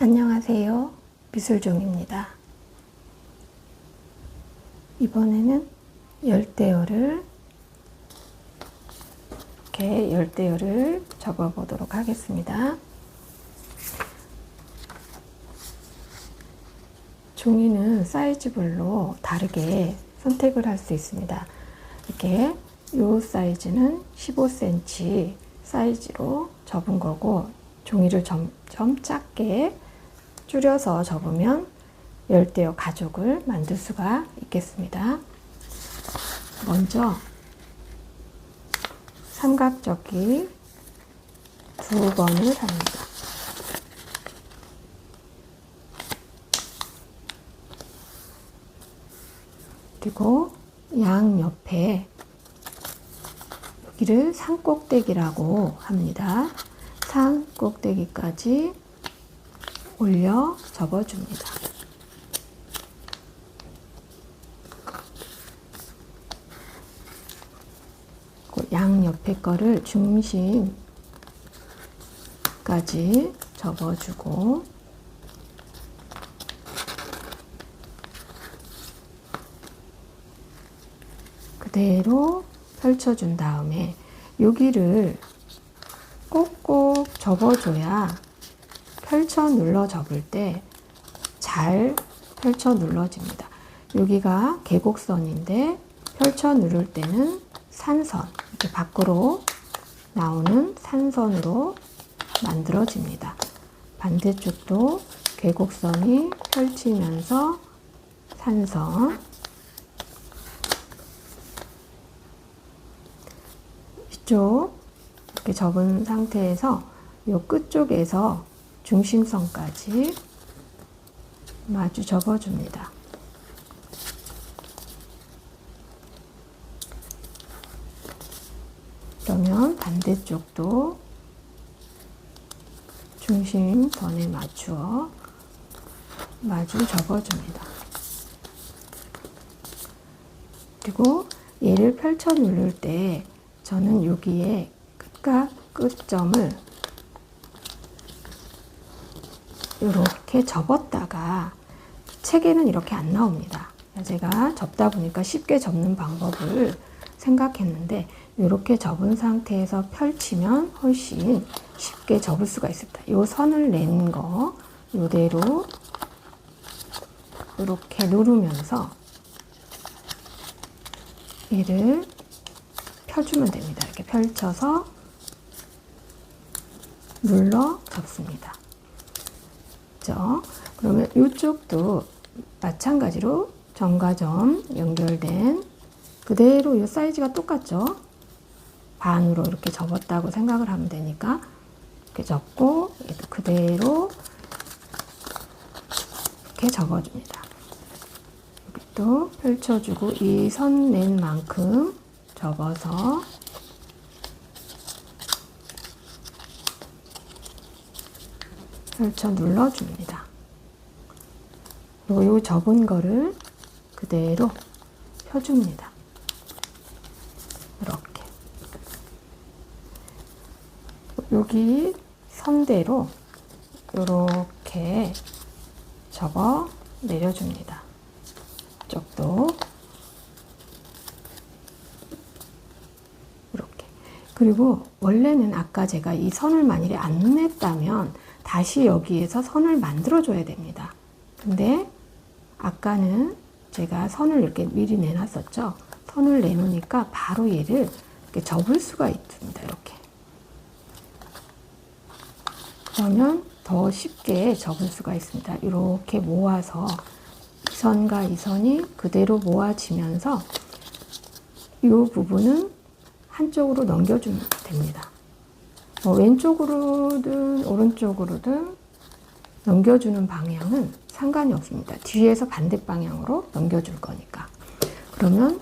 안녕하세요. 미술종입니다. 이번에는 열대어를 이렇게 열대어를 접어 보도록 하겠습니다. 종이는 사이즈별로 다르게 선택을 할 수 있습니다. 이렇게 이 사이즈는 15cm 사이즈로 접은 거고 종이를 점 점 작게 줄여서 접으면 열대어 가죽을 만들 수가 있겠습니다. 먼저 삼각접기 두 번을 합니다. 그리고 양 옆에 여기를 산꼭대기라고 합니다. 산꼭대기까지 올려 접어줍니다. 양 옆에 거를 중심까지 접어주고 그대로 펼쳐준 다음에 여기를 꼭꼭 접어줘야 펼쳐 눌러 접을 때 잘 펼쳐 눌러집니다. 여기가 계곡선인데 펼쳐 누를 때는 산선, 이렇게 밖으로 나오는 산선으로 만들어집니다. 반대쪽도 계곡선이 펼치면서 산선, 이쪽 이렇게 접은 상태에서 이 끝쪽에서 중심선까지 마주 접어줍니다. 그러면 반대쪽도 중심선에 맞추어 마주 접어줍니다. 그리고 얘를 펼쳐 누를 때 저는 여기에 끝과 끝점을 이렇게 접었다가 책에는 이렇게 안 나옵니다. 제가 접다 보니까 쉽게 접는 방법을 생각했는데 이렇게 접은 상태에서 펼치면 훨씬 쉽게 접을 수가 있습니다. 이 선을 낸 거 이대로 이렇게 누르면서 얘를 펴주면 됩니다. 이렇게 펼쳐서 눌러 접습니다. 그죠? 그러면 이쪽도 마찬가지로 점과 점 연결된 그대로 이 사이즈가 똑같죠? 반으로 이렇게 접었다고 생각을 하면 되니까 이렇게 접고 얘도 그대로 이렇게 접어줍니다. 여기 또 펼쳐주고 이 선 낸 만큼 접어서 펼쳐 눌러줍니다. 그리고 이 접은 거를 그대로 펴줍니다. 이렇게. 여기 선대로 이렇게 접어 내려줍니다. 이렇게. 그리고 원래는 아까 제가 이 선을 만일에 안 냈다면 다시 여기에서 선을 만들어 줘야 됩니다. 근데 아까는 제가 선을 이렇게 미리 내놨었죠. 선을 내놓으니까 바로 얘를 이렇게 접을 수가 있습니다. 이렇게. 그러면 더 쉽게 접을 수가 있습니다. 이렇게 모아서 이 선과 이 선이 그대로 모아지면서 이 부분은 한쪽으로 넘겨주면 됩니다. 뭐 왼쪽으로든 오른쪽으로든 넘겨주는 방향은 상관이 없습니다. 뒤에서 반대 방향으로 넘겨줄 거니까. 그러면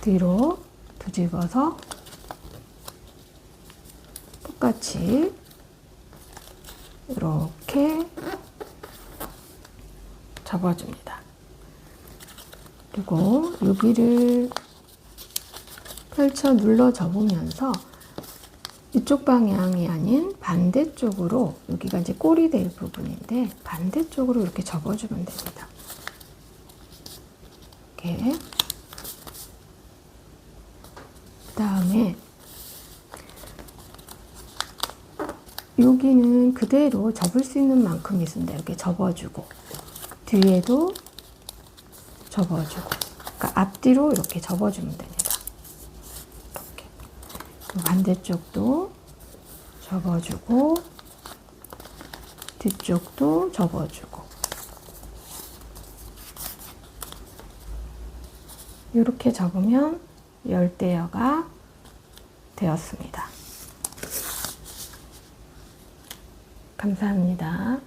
뒤로 뒤집어서 똑같이 이렇게 접어줍니다. 그리고 여기를 펼쳐 눌러 접으면서 이쪽 방향이 아닌 반대쪽으로 여기가 이제 꼴이 될 부분인데 반대쪽으로 이렇게 접어주면 됩니다. 이렇게 그 다음에 여기는 그대로 접을 수 있는 만큼 있습니다. 이렇게 접어주고 뒤에도 접어주고 그러니까 앞뒤로 이렇게 접어주면 됩니다. 이렇게 반대쪽도 접어주고 뒤쪽도 접어주고 이렇게 접으면 열대어가 되었습니다. 감사합니다.